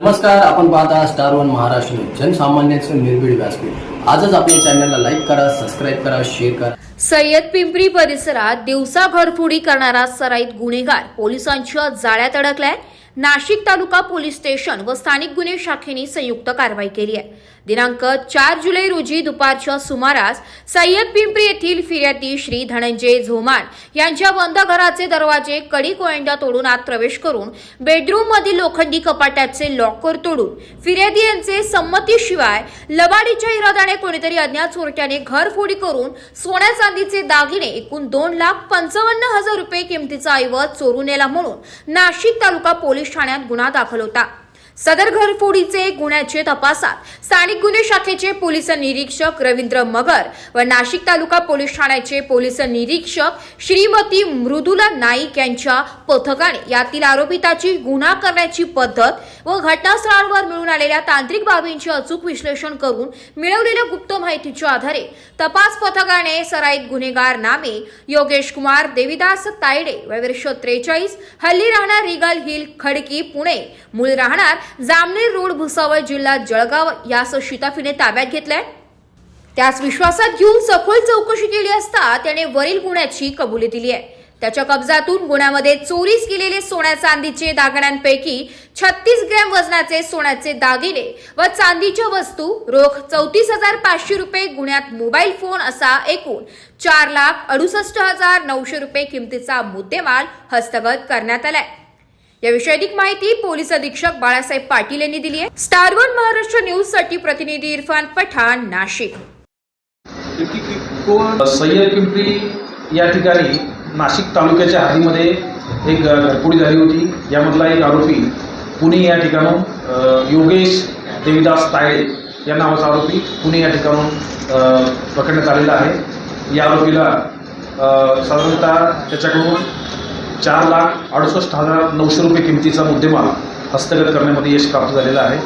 नमस्कार आपण पाहता स्टार वन महाराष्ट्र जनसामान्यांचं निर्भीड व्यासपीठ. आजच आपल्या चॅनलला लाईक करा सबस्क्राईब करा शेअर करा. सय्यद पिंपरी परिसरात दिवसा घरफोडी करणारा सराईत गुन्हेगार पोलिसांच्या जाळ्यात अडकलाय. नाशिक तालुका पोलीस स्टेशन व स्थानिक गुन्हे शाखेने संयुक्त कारवाई केली आहे. दिनांक चार जुलै रोजी दुपारच्या सुमारास सय्यद पिंपरी येथील फिर्यादी श्री धनंजय झोमान यांच्या बंद घराचे दरवाजे कडी कोयंडा तोडून आत प्रवेश करून बेडरूम मधील लोखंडी कपाटाचे लॉकर तोडून फिर्यादी यांचे संमतीशिवाय लबाडीच्या इरादाने कोणीतरी अज्ञात चोरट्याने घरफोडी करून सोन्या चांदीचे दागिने एकूण दोन लाख पंचावन्न हजार रुपये किमतीचा ऐवज चोरून नेला म्हणून नाशिक तालुका पोलीस ठाण्यात गुन्हा दाखल होता. सदर घरफोडीचे गुन्ह्याचे तपासात स्थानिक गुन्हे शाखेचे पोलीस निरीक्षक रवींद्र मगर व नाशिक तालुका पोलीस ठाण्याचे पोलीस निरीक्षक श्रीमती मृदुला नाईक यांच्या पथकाने यातील आरोपिताची गुन्हा करण्याची पद्धत व घटनास्थळावर मिळून आलेल्या तांत्रिक बाबींचे अचूक विश्लेषण करून मिळवलेल्या गुप्त माहितीच्या आधारे तपास पथकाने सराईत गुन्हेगार नामे योगेश कुमार देविदास तायडे वय वर्ष त्रेचाळीस हल्ली राहणार रिगल हिल खडकी पुणे मूळ राहणार जामनेर रोड भुसावळ जिल्हा जळगाव यास शिताफीने ताब्यात घेतलाय. त्यास विश्वासात घेऊन सखोल चौकशी केली असता त्याने वरील गुन्ह्याची कबुली दिली आहे. त्याच्या कब्जातून गुन्ह्यामध्ये चोरीस केलेले सोन्या चांदीचे दागिन्यांपैकी छत्तीस ग्रॅम वजनाचे सोन्याचे दागिने व चांदीच्या वस्तू रोख चौतीस हजार पाचशे रुपये गुन्ह्यात मोबाईल फोन असा एकूण चार लाख अडुसष्ट हजार नऊशे रुपये किमतीचा मुद्देमाल हस्तगत करण्यात आलाय. याविषयी अधिक माहिती पोलीस अधीक्षक बाळासाहेब पाटील यांनी दिली आहे. स्टार वन महाराष्ट्र न्यूजसाठी प्रतिनिधी इरफान पठाण नाशिक. सय्यद पिंपरी या ठिकाणी नाशिक तालुक्याच्या हद्दीमध्ये एक घरपुडी झाली होती. यामधला एक आरोपी पुणे या ठिकाणून योगेश देवीदास तायडे या नावाचा आरोपी पुणे या ठिकाणून पकडण्यात आलेला आहे. या आरोपीला साधारणतः त्याच्याकडून चार लाख अडुसष्ट हजार नऊशे रुपये किमतीचा मुद्देमाल हस्तगत करण्यामध्ये यश प्राप्त झालेलं आहे.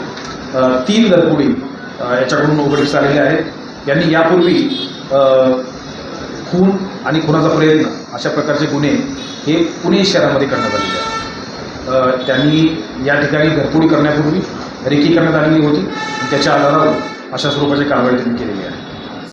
तीन घरपुडी याच्याकडून उघडकीस आलेले आहेत. यांनी यापूर्वी खून आणि खुनाचा प्रयत्न अशा प्रकारचे गुन्हे हे पुणे शहरामध्ये करण्यात आलेले आहेत. त्यांनी या ठिकाणी घरपुडी करण्यापूर्वी रेकी करण्यात आलेली होती. त्याच्या आधारावर अशा स्वरूपाची कारवाई त्यांनी केलेली आहे.